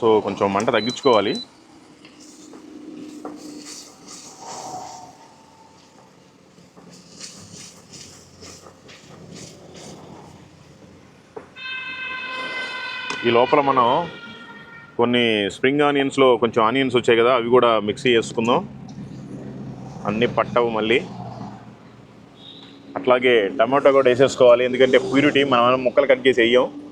So కొంచెం మంట తగ్గించుకోవాలి. ఈ లోపల మనం కొన్ని స్ప్రింగ్ ఆనియన్స్లో కొంచెం ఆనియన్స్ వచ్చాయి కదా అవి కూడా మిక్సీ చేసుకుందాం. అన్నీ పట్టవు మళ్ళీ. అట్లాగే టమాటో కూడా వేసేసుకోవాలి ఎందుకంటే ప్యూరిటీ మనం ముక్కలు కట్ చేసి వేయం.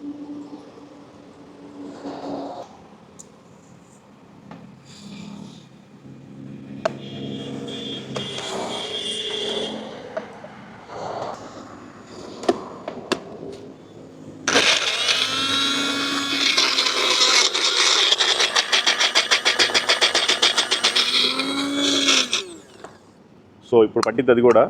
సో ఇప్పుడు పట్టింది అది కూడా.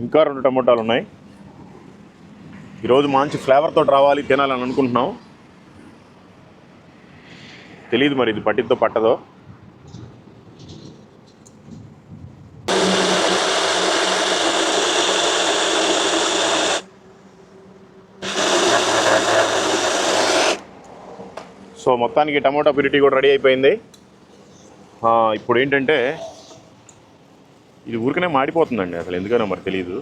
ఇంకా రెండు టమోటాలు ఉన్నాయి. ఈరోజు మంచి ఫ్లేవర్తో రావాలి తినాలని అనుకుంటున్నాం. తెలియదు మరి ఇది పట్టిద్దో పట్టదో. సో మొత్తానికి టమోటా ప్యూరిటీ కూడా రెడీ అయిపోయింది. ఇప్పుడు ఏంటంటే ఇది ఊరికనే మాడిపోతుందండి అసలు. ఎందుకనో మరి తెలియదు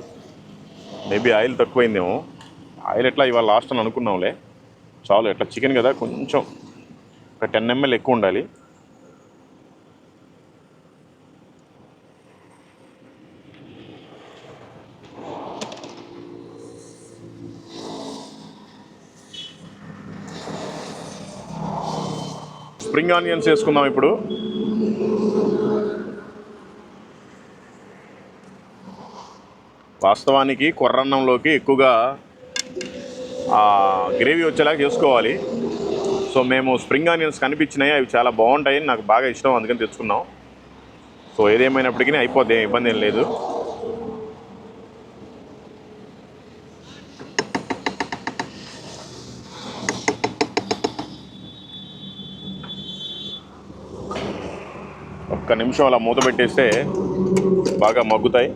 మేబీ ఆయిల్ తక్కువైందేమో. ఆయిల్ ఎట్లా ఇవాళ లాస్ట్ అని అనుకున్నాంలే. చాలు ఎట్లా చికెన్ కదా కొంచెం ఒక టెన్ ఎంఎల్ ఎక్కువ ఉండాలి. స్ప్రింగ్ ఆనియన్స్ వేసుకుందాం ఇప్పుడు. వాస్తవానికి కొర్రన్నంలోకి ఎక్కువగా గ్రేవీ వచ్చేలాగా చేసుకోవాలి. సో మేము స్ప్రింగ్ ఆనియన్స్ కనిపించినాయి అవి చాలా బాగుంటాయి నాకు బాగా ఇష్టం అందుకని తెచ్చుకున్నాం. సో ఏదేమైనప్పటికీ అయిపోద్ది ఇబ్బంది ఏం లేదు. ఒక్క నిమిషం అలా మూత పెట్టేస్తే బాగా మగ్గుతాయి.